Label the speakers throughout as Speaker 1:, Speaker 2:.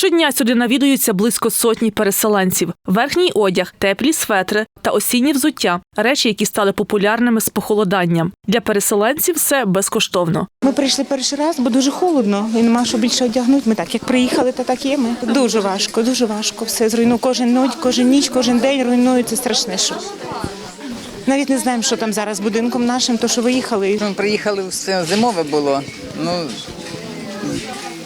Speaker 1: Щодня сюди навідуються близько сотні переселенців. Верхній одяг, теплі светри та осінні взуття речі, які стали популярними з похолоданням. Для переселенців все безкоштовно.
Speaker 2: Ми прийшли перший раз, бо дуже холодно і нема що більше одягнути. Ми так як приїхали, то так є. Ми дуже важко, дуже важко. Все зруйнує кожен ніч, кожен ніч, кожен день руйнується страшне. Що навіть не знаємо, що там зараз з будинком нашим, то що виїхали.
Speaker 3: Ми приїхали, все зимове було. Ну,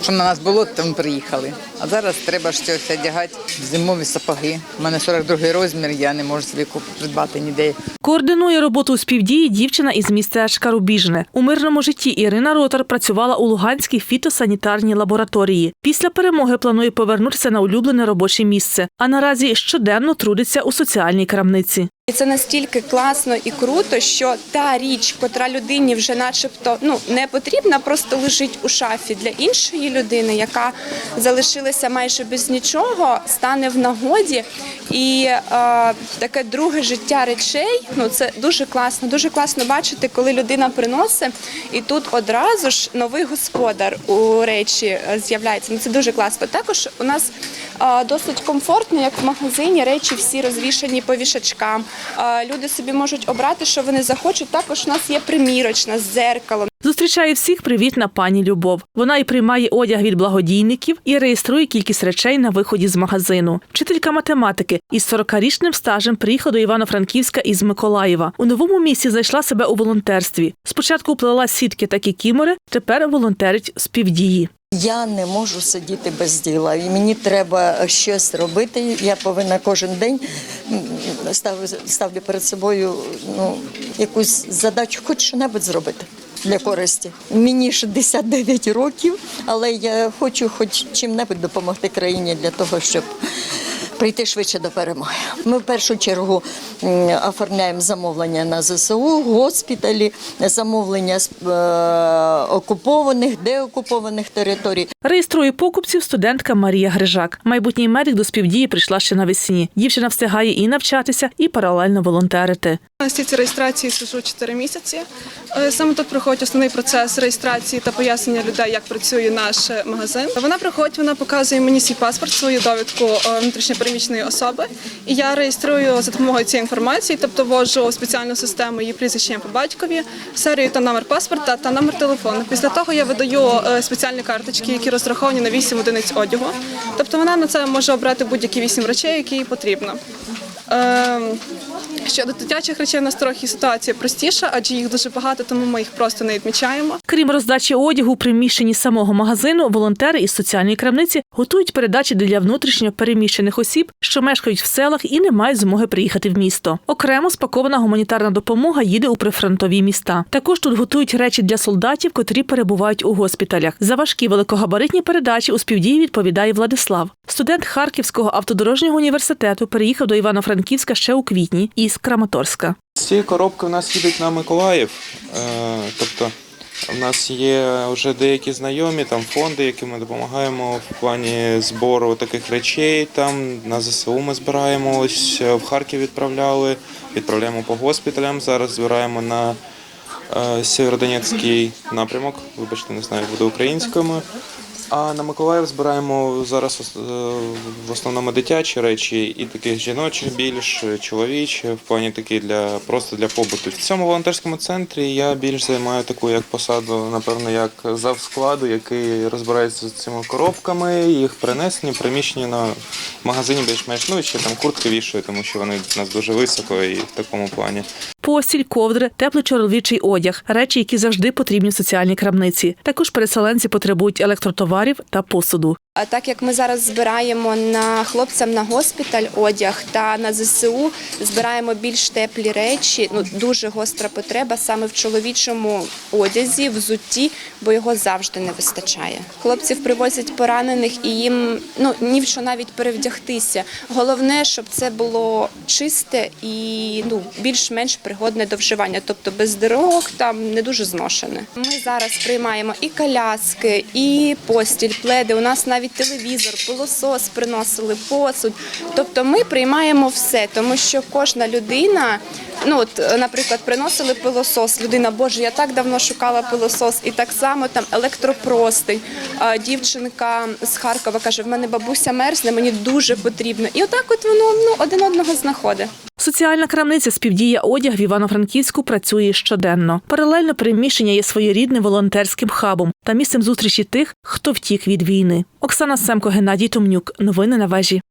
Speaker 3: що на нас було, то ми приїхали. А зараз треба щось одягати зимові сапоги. У мене 42 розмір, я не можу собі придбати ніде.
Speaker 1: Координує роботу у співдії дівчина із містечка Рубіжне. У мирному житті Ірина Ротар працювала у Луганській фітосанітарній лабораторії. Після перемоги планує повернутися на улюблене робоче місце, а наразі щоденно трудиться у соціальній крамниці.
Speaker 4: І це настільки класно і круто, що та річ, котра людині вже начебто ну не потрібна, просто лежить у шафі для іншої людини, яка залишилася майже без нічого, стане в нагоді. І е, таке друге життя речей. Ну це дуже класно. Дуже класно бачити, коли людина приносить, і тут одразу ж новий господар у речі е, з'являється. Ну це дуже класно. Також у нас е, досить комфортно, як в магазині. Речі всі розвішані по вішачкам. Е, Люди собі можуть обрати, що вони захочуть. Також у нас є примірочна з дзеркалом.
Speaker 1: Зустрічає всіх привітна пані Любов. Вона і приймає одяг від благодійників і реєструє кількість речей на виході з магазину. Вчителька математики із 40-річним стажем приїхала до Івано-Франківська із Миколаєва. У новому місці знайшла себе у волонтерстві. Спочатку плела сітки та кікімори, тепер волонтерить з півдії.
Speaker 5: Я не можу сидіти без діла, і мені треба щось робити. Я повинна кожен день ставлю, перед собою ну, якусь задачу, хоч що-небудь зробити для користі. Мені 69 років, але я хочу хоч чим-небудь допомогти країні для того, щоб прийти швидше до перемоги. Ми в першу чергу оформляємо замовлення на ЗСУ, госпіталі, замовлення з е, окупованих, деокупованих територій.
Speaker 1: Реєструє покупців студентка Марія Грижак. Майбутній медик до співдії прийшла ще навесні. Дівчина встигає і навчатися, і паралельно волонтерити.
Speaker 6: На стільці реєстрації сижу 4 місяці. Е, Саме тут проходить основний процес реєстрації та пояснення людей, як працює наш е, магазин. Вона приходить, вона показує мені свій паспорт, свою довідку е, внутрішньопереміщеної особи. І я реєструю за допомогою цієї інформації, тобто ввожу в спеціальну систему її прізвище по батькові, серію та номер паспорта та номер телефону. Після того я видаю спеціальні карточки, які розраховані на 8 одиниць одягу. Тобто вона на це може обрати будь-які 8 речей, які їй потрібно. Щодо дитячих речей, у нас трохи ситуація простіша, адже їх дуже багато, тому ми їх просто не відмічаємо.
Speaker 1: Крім роздачі одягу у приміщенні самого магазину, волонтери із соціальної крамниці готують передачі для внутрішньо переміщених осіб, що мешкають в селах і не мають змоги приїхати в місто. Окремо спакована гуманітарна допомога їде у прифронтові міста. Також тут готують речі для солдатів, котрі перебувають у госпіталях. За важкі великогабаритні передачі у співдії відповідає Владислав. Студент Харківського автодорожнього університету переїхав до Івано-Франківська ще у квітні із Краматорська.
Speaker 7: Ці коробки у нас їдуть на Миколаїв. Е, Тобто у нас є вже деякі знайомі там фонди, які ми допомагаємо в плані збору таких речей. Там на ЗСУ ми збираємо. Ось е, в Харків відправляли, відправляємо по госпіталям. Зараз збираємо на е, Сєвєродонецький напрямок. Вибачте, не знаю, буде українською. А на Миколаїв збираємо зараз е, в основному дитячі речі і таких жіночих більш чоловічі, в плані такі для просто для побуту. В цьому волонтерському центрі я більш займаю таку як посаду, напевно, як зав складу, який розбирається з цими коробками, їх принесені, приміщені на магазині більш-менш. Ну ще там куртки вішаю, тому що вони у нас дуже високо і в такому плані.
Speaker 1: Постіль, ковдри, теплий чоловічий одяг, речі, які завжди потрібні в соціальній крамниці. Також переселенці потребують електротоварів та посуду.
Speaker 4: А так як ми зараз збираємо на хлопцям на госпіталь одяг та на ЗСУ збираємо більш теплі речі, ну дуже гостра потреба саме в чоловічому одязі, взутті, бо його завжди не вистачає. Хлопців привозять поранених і їм ну ні в що навіть перевдягтися. Головне, щоб це було чисте і ну більш-менш пригодне до вживання, тобто без дирок, там не дуже зношене. Ми зараз приймаємо і коляски, і постіль, пледи. У нас навіть навіть телевізор, пилосос приносили, посуд. Тобто ми приймаємо все, тому що кожна людина, ну от, наприклад, приносили пилосос. Людина, боже, я так давно шукала пилосос, і так само там електропростень. Дівчинка з Харкова каже: в мене бабуся мерзне, мені дуже потрібно. І отак, от воно ну один одного знаходить.
Speaker 1: Соціальна крамниця співдія одяг в Івано-Франківську працює щоденно. Паралельно приміщення є своєрідним волонтерським хабом та місцем зустрічі тих, хто втік від війни. Оксана Семко, Геннадій Томнюк. Новини на вежі.